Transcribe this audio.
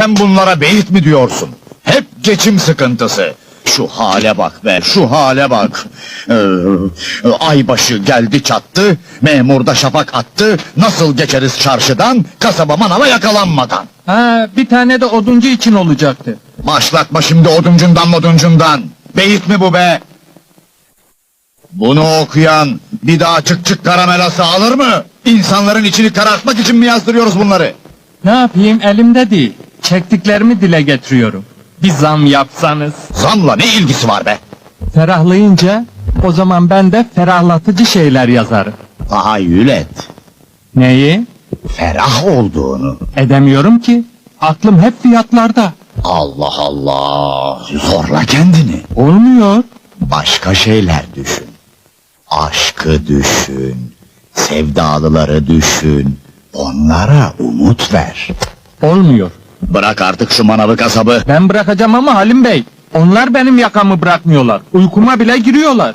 Sen bunlara beyit mi diyorsun? Hep geçim sıkıntısı. Şu hale bak be, şu hale bak. Ee, aybaşı geldi çattı, memur da şafak attı. Nasıl geçeriz çarşıdan, kasaba manava yakalanmadan? Ha, bir tane de oduncu için olacaktı. Başlatma şimdi oduncundan moduncundan. Beyit mi bu be? Bunu okuyan bir daha çık çık karamelası alır mı? İnsanların içini karartmak için mi yazdırıyoruz bunları? Ne yapayım elimde değil. Çektiklerimi dile getiriyorum. Bir zam yapsanız. Zamla ne ilgisi var be? Ferahlayınca o zaman ben de ferahlatıcı şeyler yazarım. Tahayyül et. Neyi? Ferah olduğunu. Edemiyorum ki. Aklım hep fiyatlarda. Allah Allah. Zorla kendini. Olmuyor. Başka şeyler düşün. Aşkı düşün. Sevdalıları düşün. Onlara umut ver. Olmuyor. Bırak artık şu manavı kasabı. Ben bırakacağım ama Halim Bey. Onlar benim yakamı bırakmıyorlar. Uykuma bile giriyorlar.